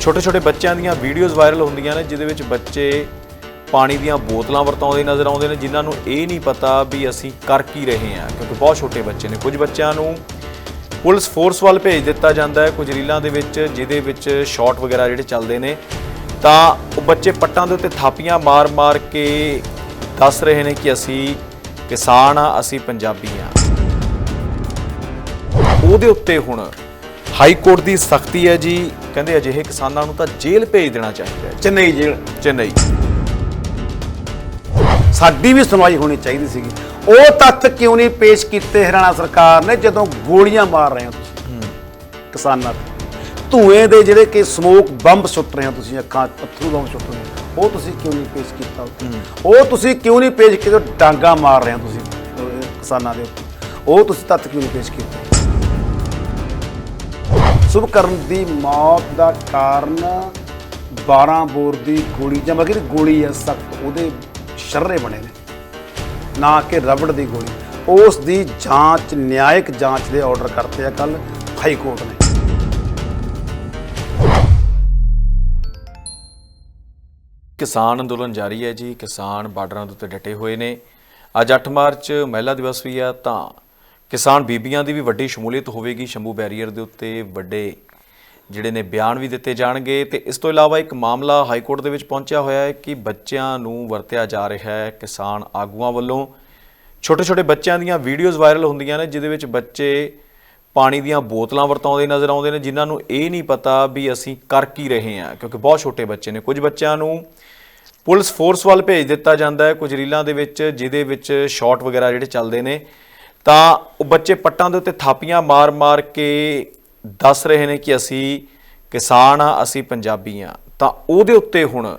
ਛੋਟੇ ਛੋਟੇ ਬੱਚਿਆਂ ਦੀਆਂ ਵੀਡੀਓਜ਼ ਵਾਇਰਲ ਹੁੰਦੀਆਂ ਨੇ, ਜਿਹਦੇ ਵਿੱਚ ਬੱਚੇ ਪਾਣੀ ਦੀਆਂ ਬੋਤਲਾਂ ਵਰਤਾਉਂਦੇ ਨਜ਼ਰ ਆਉਂਦੇ ਨੇ, ਜਿਨ੍ਹਾਂ ਨੂੰ ਇਹ ਨਹੀਂ ਪਤਾ ਵੀ ਅਸੀਂ ਕਰ ਕੀ ਰਹੇ ਹਾਂ, ਕਿਉਂਕਿ ਬਹੁਤ ਛੋਟੇ ਬੱਚੇ ਨੇ। ਕੁਝ ਬੱਚਿਆਂ ਨੂੰ ਪੁਲਿਸ ਫੋਰਸ ਵੱਲ ਭੇਜ ਦਿੱਤਾ ਜਾਂਦਾ ਹੈ, ਕੁਝ ਰੀਲਾਂ ਦੇ ਵਿੱਚ, ਜਿਹਦੇ ਵਿੱਚ ਸ਼ਾਟ ਵਗੈਰਾ ਜਿਹੜੇ ਚੱਲਦੇ ਨੇ। ਤਾਂ ਉਹ ਬੱਚੇ ਪੱਟਾਂ ਦੇ ਉੱਤੇ ਥਾਪੀਆਂ ਮਾਰ-ਮਾਰ ਕੇ ਦੱਸ ਰਹੇ ਨੇ ਕਿ ਅਸੀਂ ਕਿਸਾਨ ਆ ਅਸੀਂ ਪੰਜਾਬੀ ਆ ਉਹਦੇ ਉੱਤੇ ਹੁਣ ਹਾਈ ਕੋਰਟ ਦੀ ਸਖਤੀ ਹੈ ਜੀ। ਕਹਿੰਦੇ ਅਜਿਹੇ ਕਿਸਾਨਾਂ ਨੂੰ ਤਾਂ ਜੇਲ੍ਹ ਭੇਜ ਦੇਣਾ ਚਾਹੀਦਾ ਹੈ। ਚੇਨਈ ਜੇਲ੍ਹ। ਚੇਨਈ। ਸਾਡੀ ਵੀ ਸੁਣਵਾਈ ਹੋਣੀ ਚਾਹੀਦੀ ਸੀਗੀ। ਉਹ ਤੱਥ ਕਿਉਂ ਨਹੀਂ ਪੇਸ਼ ਕੀਤੇ ਹਰਿਆਣਾ ਸਰਕਾਰ ਨੇ ਜਦੋਂ ਗੋਲੀਆਂ ਮਾਰ ਰਹੇ ਹੋ ਤੁਸੀਂ? ਕਿਸਾਨਾਂ ਤੇ। ਧੂਏ ਦੇ ਜਿਹੜੇ ਕਿ ਸਮੋਕ ਬੰਬ ਸੁੱਟ ਰਹੇ ਹੋ ਤੁਸੀਂ ਅੱਖਾਂ ਪੱਥਰੂ ਬੰਬ ਸੁੱਟ ਰਹੇ ਹੋ। ਉਹ ਤੁਸੀਂ ਕਿਉਂ ਨਹੀਂ ਪੇਸ਼ ਕੀਤਾ ਉੱਥੇ? ਉਹ ਤੁਸੀਂ ਕਿਉਂ ਨਹੀਂ ਪੇਸ਼ ਕੀਤਾ? ਡਾਂਗਾ ਮਾਰ ਰਹੇ ਹੋ ਤੁਸੀਂ ਅਹ, ਕਿਸਾਨਾਂ ਦੇ ਉੱਤੇ। ਉਹ ਤੁਸੀਂ ਤੱਥ ਕਿਉਂ ਨਹੀਂ ਪੇਸ਼ ਕੀਤੇ? ਸੁਭਕਰਨ ਦੀ ਮੌਤ ਦਾ ਕਾਰਨ 12 ਬੋਰ ਦੀ ਗੋਲੀ, ਜਾਂ ਮਗਰ ਗੋਲੀ ਹੈ ਸਖਤ, ਉਹਦੇ ਸ਼ਰਰੇ ਬਣੇ ਨੇ। ਨਾ ਕਿ ਰਬੜ ਦੀ ਗੋਲੀ। ਉਸ ਦੀ ਜਾਂਚ, ਨਿਆਇਕ ਜਾਂਚ ਦੇ ਆਰਡਰ ਕਰਤੇ ਆ ਕੱਲ ਹਾਈ ਕੋਰਟ ਨੇ। ਕਿਸਾਨ ਅੰਦੋਲਨ ਜਾਰੀ ਹੈ ਜੀ। ਕਿਸਾਨ ਬਾਰਡਰਾਂ ਦੇ ਉੱਤੇ ਡਟੇ ਹੋਏ ਨੇ। ਅੱਜ 8 ਮਾਰਚ, ਮਹਿਲਾ ਦਿਵਸ ਵੀ ਆ ਤਾਂ ਕਿਸਾਨ ਬੀਬੀਆਂ ਦੀ ਵੀ ਵੱਡੀ ਸ਼ਮੂਲੀਅਤ ਹੋਵੇਗੀ ਸ਼ੰਭੂ ਬੈਰੀਅਰ ਦੇ ਉੱਤੇ ਵੱਡੇ ਜਿਹੜੇ ਨੇ ਬਿਆਨ ਵੀ ਦਿੱਤੇ ਜਾਣਗੇ ਤੇ ਇਸ ਤੋਂ ਇਲਾਵਾ ਇੱਕ ਮਾਮਲਾ ਹਾਈ ਕੋਰਟ ਦੇ ਵਿੱਚ ਪਹੁੰਚਿਆ ਹੋਇਆ ਹੈ ਕਿ ਬੱਚਿਆਂ ਨੂੰ ਵਰਤਿਆ ਜਾ ਰਿਹਾ ਹੈ ਕਿਸਾਨ ਆਗੂਆਂ ਵੱਲੋਂ। ਛੋਟੇ ਛੋਟੇ ਬੱਚਿਆਂ ਦੀਆਂ ਵੀਡੀਓਜ਼ ਵਾਇਰਲ ਹੁੰਦੀਆਂ ਨੇ, ਜਿਹਦੇ ਵਿੱਚ ਬੱਚੇ ਪਾਣੀ ਦੀਆਂ ਬੋਤਲਾਂ ਵਰਤਾਉਂਦੇ ਨਜ਼ਰ ਆਉਂਦੇ ਨੇ, ਜਿਨ੍ਹਾਂ ਨੂੰ ਇਹ ਨਹੀਂ ਪਤਾ ਵੀ ਅਸੀਂ ਕਰ ਕੀ ਰਹੇ ਹਾਂ, ਕਿਉਂਕਿ ਬਹੁਤ ਛੋਟੇ ਬੱਚੇ ਨੇ। ਕੁਝ ਬੱਚਿਆਂ ਨੂੰ ਪੁਲਿਸ ਫੋਰਸ ਵੱਲ ਭੇਜ ਦਿੱਤਾ ਜਾਂਦਾ ਹੈ, ਕੁਝ ਰੀਲਾਂ ਦੇ ਵਿੱਚ, ਜਿਹਦੇ ਵਿੱਚ ਸ਼ਾਟ ਵਗੈਰਾ ਜਿਹੜੇ ਚੱਲਦੇ ਨੇ। ਤਾਂ ਉਹ ਬੱਚੇ ਪੱਟਾਂ ਦੇ ਉੱਤੇ ਥਾਪੀਆਂ ਮਾਰ-ਮਾਰ ਕੇ ਦੱਸ ਰਹੇ ਨੇ ਕਿ ਅਸੀਂ ਕਿਸਾਨ ਆ ਅਸੀਂ ਪੰਜਾਬੀ ਆ। ਤਾਂ ਉਹਦੇ ਉੱਤੇ ਹੁਣ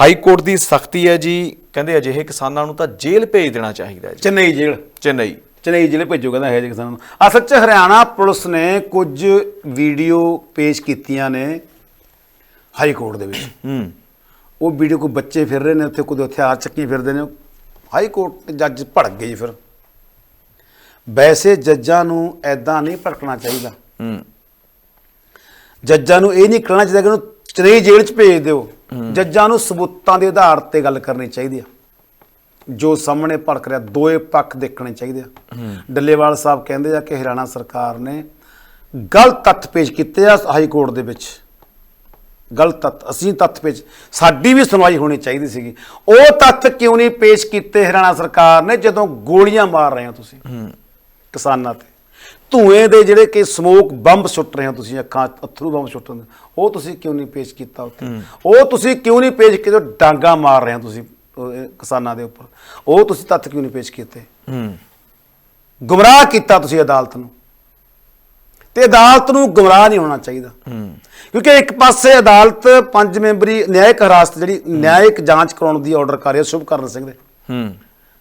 ਹਾਈ ਕੋਰਟ ਦੀ ਸਖਤੀ ਹੈ ਜੀ। ਕਹਿੰਦੇ ਅਜਿਹੇ ਕਿਸਾਨਾਂ ਨੂੰ ਤਾਂ ਜੇਲ੍ਹ ਭੇਜ ਦੇਣਾ ਚਾਹੀਦਾ ਹੈ ਜੀ। ਚੇਨਈ ਜੇਲ੍ਹ। ਚੇਨਈ। ਚੇਨਈ ਜ਼ਿਲ੍ਹੇ ਭੇਜੋ ਕਹਿੰਦਾ ਹੈ ਜੀ ਕਿਸਾਨਾਂ ਨੂੰ। ਅਸਲ 'ਚ ਹਰਿਆਣਾ ਪੁਲਿਸ ਨੇ ਕੁਝ ਵੀਡੀਓ ਪੇਸ਼ ਕੀਤੀਆਂ ਨੇ ਹਾਈ ਕੋਰਟ ਦੇ ਵਿੱਚ। ਹੂੰ। ਉਹ ਵੀਡੀਓ ਕੋਈ ਬੱਚੇ ਫਿਰ ਰਹੇ ਨੇ ਉੱਥੇ ਕੋਈ ਹਥਿਆਰ ਚੱਕੀ ਫਿਰਦੇ ਨੇ। ਹਾਈ ਕੋਰਟ ਦੇ ਜੱਜ ਭੜਕ ਗਏ ਜੀ ਫਿਰ। ਵੈਸੇ ਜੱਜਾਂ ਨੂੰ ਐਦਾਂ ਨਹੀਂ ਭੜਕਣਾ ਚਾਹੀਦਾ। ਹੂੰ। ਜੱਜਾਂ ਨੂੰ ਇਹ ਨਹੀਂ ਕਹਿਣਾ ਚਾਹੀਦਾ ਕਿ ਉਹਨੂੰ ਚਨਈ ਜੇਲ੍ਹ 'ਚ ਭੇਜ ਦਿਓ। ਜੱਜਾਂ ਨੂੰ ਸਬੂਤਾਂ ਦੇ ਆਧਾਰ ਤੇ ਗੱਲ ਕਰਨੀ ਚਾਹੀਦੀ ਆ। ਜੋ ਸਾਹਮਣੇ ਭੜਕ ਰਿਹਾ ਦੋਏ ਪੱਖ ਦੇਖਣੇ ਚਾਹੀਦੇ ਆ। ਡੱਲੇਵਾਲ ਸਾਹਿਬ ਕਹਿੰਦੇ ਆ ਕਿ ਹਰਿਆਣਾ ਸਰਕਾਰ ਨੇ ਗਲਤ ਤੱਥ ਪੇਸ਼ ਕੀਤੇ ਆ ਹਾਈ ਕੋਰਟ ਦੇ ਵਿੱਚ। ਗਲਤ ਤੱਥ ਅਸੀਂ ਤੱਥ ਪੇਸ਼ ਸਾਡੀ ਵੀ ਸੁਣਵਾਈ ਹੋਣੀ ਚਾਹੀਦੀ ਸੀਗੀ। ਉਹ ਤੱਥ ਕਿਉਂ ਨਹੀਂ ਪੇਸ਼ ਕੀਤੇ ਹਰਿਆਣਾ ਸਰਕਾਰ ਨੇ ਜਦੋਂ ਗੋਲੀਆਂ ਮਾਰ ਰਹੇ ਹੋ ਤੁਸੀਂ? ਕਿਸਾਨਾਂ ਤੇ। ਧੂਏ ਦੇ ਜਿਹੜੇ ਕਿ ਸਮੋਕ ਬੰਬ ਸੁੱਟ ਰਹੇ ਹੋ ਤੁਸੀਂ ਅੱਖਾਂ ਅਥਰੂ ਬੰਬ ਸੁੱਟ ਰਹੇ ਉਹ ਤੁਸੀਂ ਕਿਉਂ ਨਹੀਂ ਪੇਸ਼ ਕੀਤਾ ਉੱਥੇ? ਉਹ ਤੁਸੀਂ ਕਿਉਂ ਨਹੀਂ ਪੇਸ਼ ਕੀਤੇ? ਡਾਂਗਾ ਮਾਰ ਰਹੇ ਹੋ ਤੁਸੀਂ ਕਿਸਾਨਾਂ ਦੇ ਉੱਪਰ। ਉਹ ਤੁਸੀਂ ਤੱਥ ਕਿਉਂ ਨਹੀਂ ਪੇਸ਼ ਕੀਤੇ? ਹੂੰ। ਗੁੰਮਰਾਹ ਕੀਤਾ ਤੁਸੀਂ ਅਦਾਲਤ ਨੂੰ। ਤੇ ਅਦਾਲਤ ਨੂੰ ਗੁੰਮਰਾਹ ਨਹੀਂ ਹੋਣਾ ਚਾਹੀਦਾ। ਹੂੰ। ਕਿਉਂਕਿ ਇੱਕ ਪਾਸੇ ਅਦਾਲਤ ਪੰਜ ਮੈਂਬਰੀ ਨਿਆਇਕ ਹਿਰਾਸਤ ਜਿਹੜੀ ਨਿਆਇਕ ਜਾਂਚ ਕਰਾਉਣ ਦੀ ਆਰਡਰ ਕਰ ਰਹੀ ਹੈ ਸ਼ੁਭਕਰਨ ਸਿੰਘ ਦੇ। ਹੂੰ।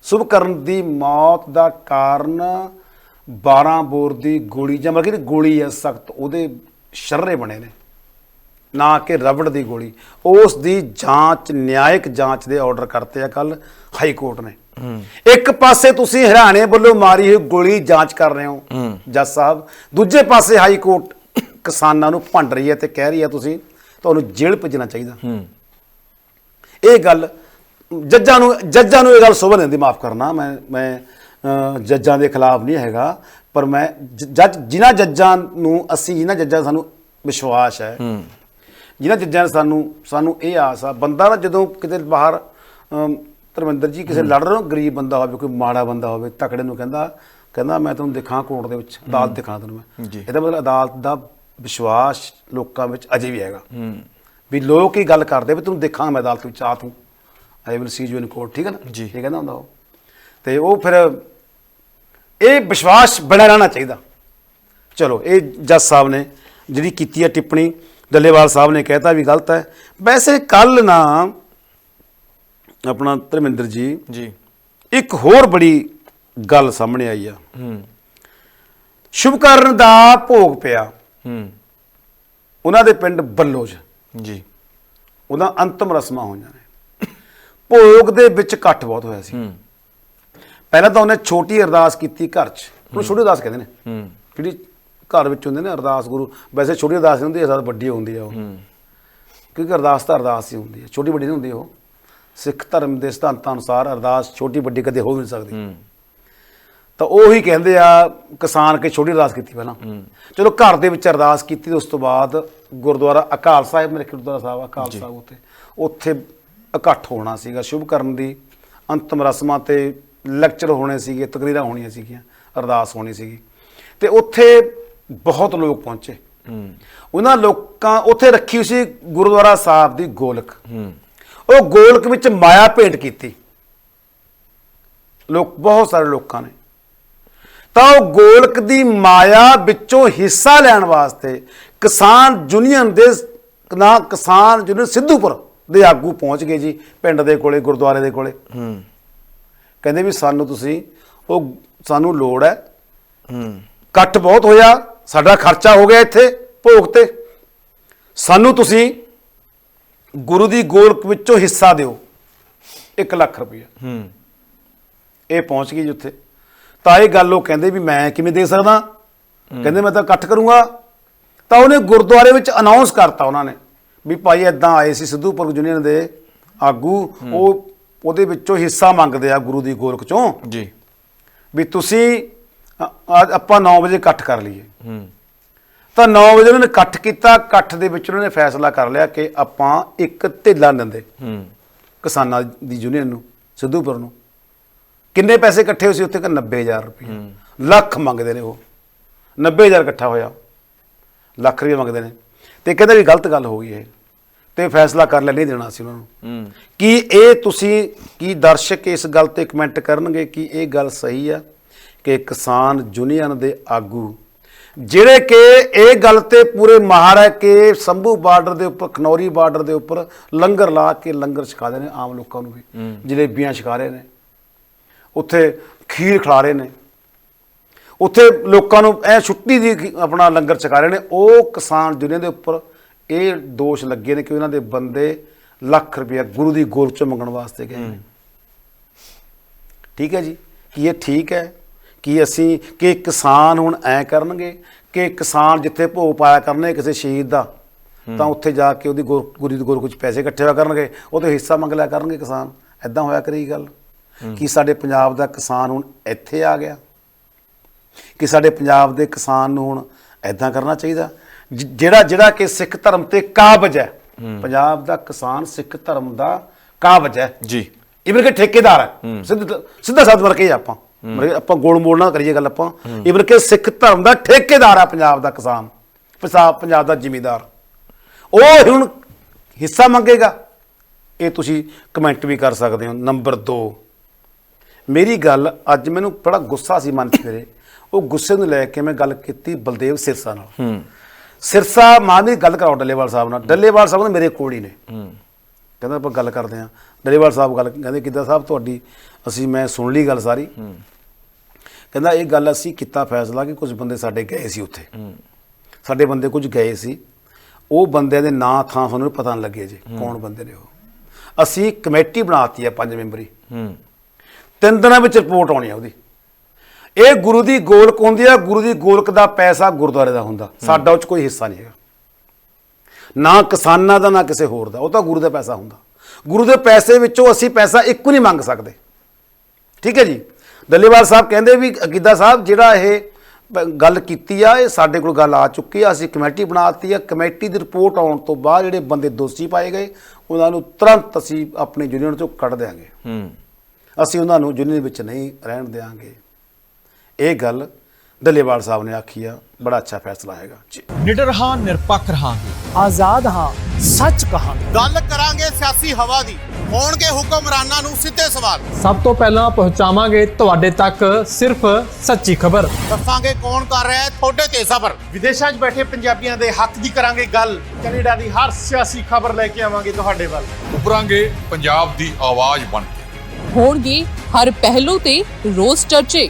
ਸ਼ੁਭਕਰਨ ਦੀ ਮੌਤ ਦਾ ਕਾਰਨ 12 ਬੋਰ ਦੀ ਗੋਲੀ ਜਾਂ ਮਤਲਬ ਕਿ ਗੋਲੀ ਹੈ ਸਖਤ ਉਹਦੇ ਸ਼ਰਰੇ ਬਣੇ ਨੇ। ਨਾ ਕਿ ਰਬੜ ਦੀ ਗੋਲੀ। ਉਸ ਦੀ ਜਾਂਚ ਨਿਆਇਕ ਜਾਂਚ ਦੇ ਆਰਡਰ ਕਰਤੇ ਆ ਕੱਲ ਹਾਈ ਕੋਰਟ ਨੇ। ਇੱਕ ਪਾਸੇ ਤੁਸੀਂ ਹਰਿਆਣੇ ਵੱਲੋਂ ਮਾਰੀ ਹੋਈ ਗੋਲੀ ਜਾਂਚ ਕਰ ਰਹੇ ਹੋ ਜੱਜ ਸਾਹਿਬ। ਦੂਜੇ ਪਾਸੇ ਹਾਈ ਕੋਰਟ ਕਿਸਾਨਾਂ ਨੂੰ ਭੰਡ ਰਹੀ ਹੈ ਤੇ ਕਹਿ ਰਹੀ ਹੈ ਤੁਸੀਂ ਤੁਹਾਨੂੰ ਜੇਲ੍ਹ ਭੇਜਣਾ ਚਾਹੀਦਾ। ਇਹ ਗੱਲ ਜੱਜਾਂ ਨੂੰ ਜੱਜਾਂ ਨੂੰ ਇਹ ਗੱਲ ਸੋਭਾ ਲੈਂਦੀ ਮਾਫ ਕਰਨਾ ਮੈਂ ਮੈਂ ਜੱਜਾਂ ਦੇ ਖਿਲਾਫ ਨਹੀਂ ਹੈਗਾ ਪਰ ਮੈਂ ਜੱਜ ਜਿਨ੍ਹਾਂ ਜੱਜਾਂ ਨੂੰ ਅਸੀਂ ਜਿਨ੍ਹਾਂ ਜੱਜਾਂ ਸਾਨੂੰ ਵਿਸ਼ਵਾਸ ਹੈ ਜਿਨ੍ਹਾਂ ਜੱਜਾਂ ਨੇ ਸਾਨੂੰ ਸਾਨੂੰ ਇਹ ਆਸ ਆ ਬੰਦਾ ਨਾ ਜਦੋਂ ਕਿਤੇ ਬਾਹਰ ਧਰਮਿੰਦਰ ਜੀ ਕਿਸੇ ਲੜ ਰਹੇ ਹੋ ਗਰੀਬ ਬੰਦਾ ਹੋਵੇ ਕੋਈ ਮਾੜਾ ਬੰਦਾ ਹੋਵੇ ਤਕੜੇ ਨੂੰ ਕਹਿੰਦਾ ਕਹਿੰਦਾ ਮੈਂ ਤੁਹਾਨੂੰ ਦਿਖਾਂ ਕੋਰਟ ਦੇ ਵਿੱਚ ਅਦਾਲਤ ਦਿਖਾਂ ਤੈਨੂੰ ਮੈਂ। ਇਹਦਾ ਮਤਲਬ ਅਦਾਲਤ ਦਾ ਵਿਸ਼ਵਾਸ ਲੋਕਾਂ ਵਿੱਚ ਅਜੇ ਵੀ ਹੈਗਾ। ਹੂੰ। ਵੀ ਲੋਕ ਹੀ ਗੱਲ ਕਰਦੇ ਵੀ ਤੈਨੂੰ ਦੇਖਾਂਗਾ ਮੈਂ ਅਦਾਲਤ ਵਿੱਚ ਆ ਤੂੰ I will see you in court ਠੀਕ ਹੈ ਨਾ? ਜੀ। ਇਹ ਕਹਿੰਦਾ ਹੁੰਦਾ ਉਹ। ਤੇ ਉਹ ਫਿਰ ਇਹ ਵਿਸ਼ਵਾਸ ਬਣਿਆ ਰਹਿਣਾ ਚਾਹੀਦਾ। ਚਲੋ ਇਹ ਜੱਜ ਸਾਹਿਬ ਨੇ ਜਿਹੜੀ ਕੀਤੀ ਹੈ ਟਿੱਪਣੀ ਡੱਲੇਵਾਲ ਸਾਹਿਬ ਨੇ ਕਹਿਤਾ ਵੀ ਗਲਤ ਹੈ। ਵੈਸੇ ਕੱਲ ਨਾ ਆਪਣਾ ਧਰਮਿੰਦਰ ਜੀ ਜੀ। ਇੱਕ ਹੋਰ ਬੜੀ ਗੱਲ ਸਾਹਮਣੇ ਆਈ ਆ। ਹੂੰ। ਸ਼ੁਭਕਰਨ ਦਾ ਭੋਗ ਪਿਆ। ਹੂੰ। ਉਹਨਾਂ ਦੇ ਪਿੰਡ ਬੱਲੋਜ। ਜੀ। ਉਹਦਾ ਅੰਤਮ ਰਸਮਾਂ ਹੋਈਆਂ ਨੇ। ਭੋਗ ਦੇ ਵਿੱਚ ਇਕੱਠ ਬਹੁਤ ਹੋਇਆ ਸੀ। ਹੂੰ। ਪਹਿਲਾਂ ਤਾਂ ਉਹਨੇ ਛੋਟੀ ਅਰਦਾਸ ਕੀਤੀ ਘਰ 'ਚ। ਉਹਨੂੰ ਛੋਟੀ ਅਰਦਾਸ ਕਹਿੰਦੇ ਨੇ। ਹੂੰ। ਜਿਹੜੀ ਘਰ ਵਿੱਚ ਹੁੰਦੇ ਨੇ ਅਰਦਾਸ ਗੁਰੂ ਵੈਸੇ ਛੋਟੀ ਅਰਦਾਸ ਨਹੀਂ ਹੁੰਦੀ ਇਹ ਜ਼ਿਆਦਾ ਵੱਡੀ ਹੁੰਦੀ ਆ ਉਹ। ਹੂੰ। ਕਿਉਂਕਿ ਅਰਦਾਸ ਤਾਂ ਅਰਦਾਸ ਹੀ ਹੁੰਦੀ ਹੈ ਛੋਟੀ ਵੱਡੀ ਨਹੀਂ ਹੁੰਦੀ ਉਹ। ਸਿੱਖ ਧਰਮ ਦੇ ਸਿਧਾਂਤਾਂ ਅਨੁਸਾਰ ਅਰਦਾਸ ਛੋਟੀ ਵੱਡੀ ਕਦੇ ਹੋ ਵੀ ਨਹੀਂ ਸਕਦੀ। ਹੂੰ। ਤਾਂ ਉਹੀ ਕਹਿੰਦੇ ਆ ਕਿਸਾਨ ਕੇ ਛੋਟੀ ਅਰਦਾਸ ਕੀਤੀ ਪਹਿਲਾਂ। ਚਲੋ ਘਰ ਦੇ ਵਿੱਚ ਅਰਦਾਸ ਕੀਤੀ ਉਸ ਤੋਂ ਬਾਅਦ ਗੁਰਦੁਆਰਾ ਅਕਾਲ ਸਾਹਿਬ ਮੇਰੇ ਗੁਰਦੁਆਰਾ ਸਾਹਿਬ ਅਕਾਲ ਸਾਹਿਬ ਉੱਥੇ। ਉੱਥੇ ਇਕੱਠ ਹੋਣਾ ਸੀਗਾ ਸ਼ੁਭ ਕਰਨ ਦੀ। ਅੰਤਮ ਰਸਮਾਂ ਤੇ ਲੈਕਚਰ ਹੋਣੇ ਸੀਗੇ ਤਕਰੀਰਾਂ ਹੋਣੀਆਂ ਸੀਗੀਆਂ ਅਰਦਾਸ ਹੋਣੀ ਸੀਗੀ। ਤੇ ਉੱਥੇ ਬਹੁਤ ਲੋਕ ਪਹੁੰਚੇ। ਹੂੰ। ਉਹਨਾਂ ਲੋਕਾਂ ਉੱਥੇ ਰੱਖੀ ਹੋਈ ਸੀ ਗੁਰਦੁਆਰਾ ਸਾਹਿਬ ਦੀ ਗੋਲਕ। ਹੂੰ। ਉਹ ਗੋਲਕ ਵਿੱਚ ਮਾਇਆ ਭੇਂਟ ਕੀਤੀ। ਲੋਕ ਬਹੁਤ ਸਾਰੇ ਲੋਕਾਂ ਨੇ। ਤਾਂ ਉਹ ਗੋਲਕ ਦੀ ਮਾਇਆ ਵਿੱਚੋਂ ਹਿੱਸਾ ਲੈਣ ਵਾਸਤੇ ਕਿਸਾਨ ਯੂਨੀਅਨ ਦੇ ਨਾ ਕਿਸਾਨ ਯੂਨੀਅਨ ਸਿੱਧੂਪੁਰ ਦੇ ਆਗੂ ਪਹੁੰਚ ਗਏ ਜੀ ਪਿੰਡ ਦੇ ਕੋਲੇ ਗੁਰਦੁਆਰੇ ਦੇ ਕੋਲੇ। ਹੂੰ। ਕਹਿੰਦੇ ਵੀ ਸਾਨੂੰ ਤੁਸੀਂ ਉਹ ਸਾਨੂੰ ਲੋੜ ਹੈ। ਹੂੰ। ਇਕੱਠ ਬਹੁਤ ਹੋਇਆ ਸਾਡਾ ਖਰਚਾ ਹੋ ਗਿਆ ਇੱਥੇ ਭੋਗ ਤੇ। ਸਾਨੂੰ ਤੁਸੀਂ ਗੁਰੂ ਦੀ ਗੋਲਕ ਵਿੱਚੋਂ ਹਿੱਸਾ ਦਿਓ 1 ਲੱਖ ਰੁਪਇਆ ਹੂੰ। ਇਹ ਪਹੁੰਚ ਗਈ ਜੀ ਉੱਥੇ। ਤਾਂ ਇਹ ਗੱਲ ਉਹ ਕਹਿੰਦੇ ਵੀ ਮੈਂ ਕਿਵੇਂ ਦੇ ਸਕਦਾ? ਕਹਿੰਦੇ ਮੈਂ ਤਾਂ ਇਕੱਠ ਕਰੂੰਗਾ। ਤਾਂ ਉਹਨੇ ਗੁਰਦੁਆਰੇ ਵਿੱਚ ਅਨਾਉਂਸ ਕਰਤਾ ਉਹਨਾਂ ਨੇ ਵੀ ਭਾਈ ਐਦਾਂ ਆਏ ਸੀ ਸਿੱਧੂਪੁਰ ਯੂਨੀਅਨ ਦੇ ਆਗੂ ਉਹ ਉਹਦੇ ਵਿੱਚੋਂ ਹਿੱਸਾ ਮੰਗਦੇ ਆ ਗੁਰੂ ਦੀ ਗੋਲਕ ਚੋਂ। ਜੀ। ਵੀ ਤੁਸੀਂ ਅ- ਅੱਜ ਆਪਾਂ 9 ਵਜੇ ਇਕੱਠ ਕਰ ਲਈਏ। ਹੂੰ। ਤਾਂ 9 ਵਜੇ ਉਹਨਾਂ ਨੇ ਇਕੱਠ ਕੀਤਾ ਇਕੱਠ ਦੇ ਵਿੱਚ ਉਹਨਾਂ ਨੇ ਫੈਸਲਾ ਕਰ ਲਿਆ ਕਿ ਆਪਾਂ ਇੱਕ ਢੇਲਾ ਦਿੰਦੇ। ਹੂੰ। ਕਿਸਾਨਾਂ ਦੀ ਯੂਨੀਅਨ ਨੂੰ ਸਿੱਧੂਪੁਰ ਨੂੰ। ਕਿੰਨੇ ਪੈਸੇ ਇਕੱਠੇ ਹੋਏ ਸੀ ਉੱਥੇ? ਕਿ 90000 ਰੁਪਏ ਲੱਖ ਮੰਗਦੇ ਨੇ ਉਹ। 90000 ਇਕੱਠਾ ਹੋਇਆ। ਲੱਖ ਰੁਪਏ ਮੰਗਦੇ ਨੇ। ਤੇ ਕਹਿੰਦੇ ਵੀ ਗਲਤ ਗੱਲ ਹੋ ਗਈ ਇਹ। ਤੇ ਫੈਸਲਾ ਕਰ ਨਹੀਂ ਦੇਣਾ ਸੀ ਉਹਨਾਂ ਨੂੰ। ਕੀ ਇਹ ਤੁਸੀਂ ਕੀ ਦਰਸ਼ਕ ਇਸ ਗੱਲ ਤੇ ਕਮੈਂਟ ਕਰਨਗੇ ਕਿ ਇਹ ਗੱਲ ਸਹੀ ਆ ਕਿ ਕਿਸਾਨ ਯੂਨੀਅਨ ਦੇ ਆਗੂ ਜਿਹੜੇ ਕਿ ਇਹ ਗੱਲ ਤੇ ਪੂਰੇ ਮਾਹਰ ਹੈ ਕਿ ਸੰਭੂ ਬਾਰਡਰ ਦੇ ਉੱਪਰ ਖਨੌਰੀ ਬਾਰਡਰ ਦੇ ਉੱਪਰ ਲੰਗਰ ਲਾ ਕੇ ਲੰਗਰ ਛਕਾਦੇ ਨੇ ਆਮ ਲੋਕਾਂ ਨੂੰ ਵੀ ਜਲੇਬੀਆਂ ਛਕਾ ਰਹੇ ਨੇ। ਉੱਥੇ ਖੀਰ ਖਿਲਾ ਰਹੇ ਨੇ। ਉੱਥੇ ਲੋਕਾਂ ਨੂੰ ਐ ਛੁੱਟੀ ਦੀ ਆਪਣਾ ਲੰਗਰ ਛਕਾ ਰਹੇ ਨੇ। ਉਹ ਕਿਸਾਨ ਯੂਨੀਅਨ ਦੇ ਉੱਪਰ ਇਹ ਦੋਸ਼ ਲੱਗੇ ਨੇ ਕਿ ਉਹਨਾਂ ਦੇ ਬੰਦੇ ਲੱਖ ਰੁਪਇਆ ਗੁਰੂ ਦੀ ਗੋਲ 'ਚ ਮੰਗਣ ਵਾਸਤੇ ਗਏ ਨੇ। ਠੀਕ ਹੈ ਜੀ? ਕੀ ਇਹ ਠੀਕ ਹੈ? ਕਿ ਅਸੀਂ, ਕਿ ਕਿਸਾਨ ਹੁਣ ਐ ਕਰਨਗੇ? ਕਿ ਕਿਸਾਨ ਜਿੱਥੇ ਭੋਗ ਪਾਇਆ ਕਰਨੇ ਕਿਸੇ ਸ਼ਹੀਦ ਦਾ, ਤਾਂ ਉੱਥੇ ਜਾ ਕੇ ਉਹਦੀ ਗੁਰ- ਗੁਰੂ ਦੀ ਗੁਰ ਕੁਝ ਪੈਸੇ ਇਕੱਠੇ ਹੋਇਆ ਕਰਨਗੇ ਉਹਦੇ ਹਿੱਸਾ ਮੰਗ ਲਿਆ ਕਰਨਗੇ ਕਿਸਾਨ। ਐਦਾਂ ਹੋਇਆ ਕਰੀ ਗੱਲ। ਕਿ ਸਾਡੇ ਪੰਜਾਬ ਦਾ ਕਿਸਾਨ ਹੁਣ ਇੱਥੇ ਆ ਗਿਆ? ਕਿ ਸਾਡੇ ਪੰਜਾਬ ਦੇ ਕਿਸਾਨ ਨੂੰ ਹੁਣ ਐਦਾਂ ਕਰਨਾ ਚਾਹੀਦਾ? ਜਿਹੜਾ ਜਿਹੜਾ ਕਿ ਸਿੱਖ ਧਰਮ ਤੇ ਕਾਬਜ ਹੈ। ਪੰਜਾਬ ਦਾ ਕਿਸਾਨ ਸਿੱਖ ਧਰਮ ਦਾ ਕਾਬਜ ਹੈ। ਜੀ। ਇਵਨ ਕਿ ਠੇਕੇਦਾਰ ਹੈ। ਸਿੱਧਾ ਸਿੱਧਾ ਸਾਧ ਵਰਕੇ ਆਪਾਂ। ਆਪਾਂ ਗੋਲ ਮੋੜ ਨਾ ਕਰੀਏ ਗੱਲ ਆਪਾਂ। ਇਵਨ ਕਿ ਸਿੱਖ ਧਰਮ ਦਾ ਠੇਕੇਦਾਰ ਹੈ ਪੰਜਾਬ ਦਾ ਕਿਸਾਨ। ਪੰਜਾਬ ਪੰਜਾਬ ਦਾ ਜ਼ਿਮੀਦਾਰ। ਉਹ ਹੁਣ ਹਿੱਸਾ ਮੰਗੇਗਾ। ਇਹ ਤੁਸੀਂ ਕਮੈਂਟ ਵੀ ਕਰ ਸਕਦੇ ਹੋ। ਨੰਬਰ 2 ਮੇਰੀ ਗੱਲ ਅੱਜ ਮੈਨੂੰ ਬੜਾ ਗੁੱਸਾ ਸੀ ਮਨ 'ਚ ਮੇਰੇ। ਉਹ ਗੁੱਸੇ ਨੂੰ ਲੈ ਕੇ ਮੈਂ ਗੱਲ ਕੀਤੀ ਬਲਦੇਵ ਸਿਰਸਾ ਨਾਲ। ਹੂੰ। ਸਿਰਸਾ ਮਾਂ ਦੀ ਗੱਲ ਕਰਾਓ ਡੱਲੇਵਾਲ ਸਾਹਿਬ ਨਾਲ। ਡੱਲੇਵਾਲ ਸਾਹਿਬ ਨੇ ਮੇਰੇ ਕੋਲ ਹੀ ਨੇ। ਹੂੰ। ਕਹਿੰਦਾ ਆਪਾਂ ਗੱਲ ਕਰਦੇ ਹਾਂ। ਡੱਲੇਵਾਲ ਸਾਹਿਬ ਗੱਲ ਕਹਿੰਦੇ ਕਿੱਦਾਂ ਸਾਹਿਬ ਤੁਹਾਡੀ ਅਸੀਂ ਮੈਂ ਸੁਣ ਲਈ ਗੱਲ ਸਾਰੀ? ਕਹਿੰਦਾ ਇਹ ਗੱਲ ਅਸੀਂ ਕੀਤਾ ਫੈਸਲਾ ਕਿ ਕੁਝ ਬੰਦੇ ਸਾਡੇ ਗਏ ਸੀ ਉੱਥੇ। ਸਾਡੇ ਬੰਦੇ ਕੁਝ ਗਏ ਸੀ। ਉਹ ਬੰਦਿਆਂ ਦੇ ਨਾਂ ਥਾਂ ਸਾਨੂੰ ਪਤਾ ਨਹੀਂ ਲੱਗੇ ਜੀ ਕੌਣ ਬੰਦੇ ਨੇ ਉਹ। ਅਸੀਂ ਕਮੇਟੀ ਬਣਾਤੀ ਹੈ ਪੰਜ ਮੈਂਬਰੀ। ਹੂੰ। ਤਿੰਨ ਦਿਨਾਂ ਵਿੱਚ ਰਿਪੋਰਟ ਆਉਣੀ ਆ ਉਹਦੀ। ਇਹ ਗੁਰੂ ਦੀ ਗੋਲਕ ਹੁੰਦੀ ਆ ਗੁਰੂ ਦੀ ਗੋਲਕ ਦਾ ਪੈਸਾ ਗੁਰਦੁਆਰੇ ਦਾ ਹੁੰਦਾ। ਸਾਡਾ ਉਹ ਚ ਕੋਈ ਹਿੱਸਾ ਨਹੀਂ ਹੈਗਾ। ਨਾ ਕਿਸਾਨਾਂ ਦਾ ਨਾ ਕਿਸੇ ਹੋਰ ਦਾ। ਉਹ ਤਾਂ ਗੁਰੂ ਦਾ ਪੈਸਾ ਹੁੰਦਾ। ਗੁਰੂ ਦੇ ਪੈਸੇ ਵਿੱਚੋਂ ਅਸੀਂ ਪੈਸਾ ਇੱਕ ਨਹੀਂ ਮੰਗ ਸਕਦੇ। ਠੀਕ ਹੈ ਜੀ? ਦੱਲੇਵਾਲ ਸਾਹਿਬ ਕਹਿੰਦੇ ਵੀ ਅਕੀਦਾ ਸਾਹਿਬ ਜਿਹੜਾ ਇਹ ਗੱਲ ਕੀਤੀ ਆ ਇਹ ਸਾਡੇ ਕੋਲ ਗੱਲ ਆ ਚੁੱਕੀ ਆ। ਅਸੀਂ ਕਮੇਟੀ ਬਣਾਤੀ ਆ। ਕਮੇਟੀ ਦੀ ਰਿਪੋਰਟ ਆਉਣ ਤੋਂ ਬਾਅਦ ਜਿਹੜੇ ਬੰਦੇ ਦੋਸ਼ੀ ਪਾਏ ਗਏ ਉਹਨਾਂ ਨੂੰ ਤੁਰੰਤ ਅਸੀਂ ਆਪਣੇ ਯੂਨੀਅਨ ਚੋਂ ਕੱਢ ਦਿਆਂਗੇ। ਹੂੰ। ਅਸੀਂ ਉਹਨਾਂ ਨੂੰ ਯੂਨੀਅਨ ਵਿੱਚ ਨਹੀਂ ਰਹਿਣ ਦੇਵਾਂਗੇ ਇਹ ਗੱਲ ਦੱਲੇਵਾਲ ਸਾਹਿਬ ਨੇ ਆਖੀ ਆ ਬੜਾ ਅੱਛਾ ਫੈਸਲਾ ਹੈਗਾ। ਜੀ। ਨਿਡਰ ਹਾਂ ਨਿਰਪੱਖ ਰਹਾਂਗੇ। ਆਜ਼ਾਦ ਹਾਂ ਸੱਚ ਕਹਾਂਗੇ। ਗੱਲ ਕਰਾਂਗੇ ਸਿਆਸੀ ਹਵਾ ਦੀ ਹੋਣਗੇ ਹੁਕਮਰਾਨਾਂ ਨੂੰ ਸਿੱਧੇ ਸਵਾਲ। ਸਭ ਤੋਂ ਪਹਿਲਾਂ ਪਹੁੰਚਾਵਾਂਗੇ ਤੁਹਾਡੇ ਤੱਕ ਸਿਰਫ ਸੱਚੀ ਖਬਰ। ਦੱਸਾਂਗੇ ਕੌਣ ਕਰ ਰਿਹਾ ਹੈ ਤੁਹਾਡੇ ਤੇ ਸਬਰ। ਵਿਦੇਸ਼ਾਂ 'ਚ ਬੈਠੇ ਪੰਜਾਬੀਆਂ ਦੇ ਹੱਕ ਦੀ ਕਰਾਂਗੇ ਗੱਲ। ਕੈਨੇਡਾ ਦੀ ਹਰ ਸਿਆਸੀ ਖਬਰ ਲੈ ਕੇ ਆਵਾਂਗੇ ਤੁਹਾਡੇ ਵੱਲ। ਉਭਰਾਂਗੇ ਪੰਜਾਬ ਦੀ ਆਵਾਜ਼ ਬਣ ਕੇ। ਹੋਣਗੇ ਹਰ ਪਹਿਲੂ ਤੇ ਰੋਜ਼ ਚਰਚੇ।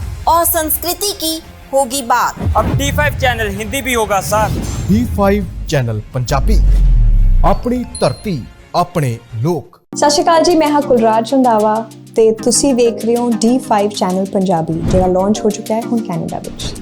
और संस्कृति की होगी बात अब D5 चैनल हिंदी भी होगा सर D5 ਚੈਨਲ ਪੰਜਾਬੀ ਆਪਣੀ ਧਰਤੀ ਆਪਣੇ ਲੋਕ ਸਤਿ ਸ਼੍ਰੀ ਅਕਾਲ ਜੀ ਮੈਂ ਹਾਂ ਕੁਲਰਾਜ ਰੰਧਾਵਾ ਤੇ ਤੁਸੀਂ ਵੇਖ ਰਹੇ ਹੋ D5 ਚੈਨਲ ਪੰਜਾਬੀ ਜਿਹੜਾ ਲਾਂਚ ਹੋ ਚੁੱਕਾ ਹੈ ਹੁਣ ਕੈਨੇਡਾ ਵਿੱਚ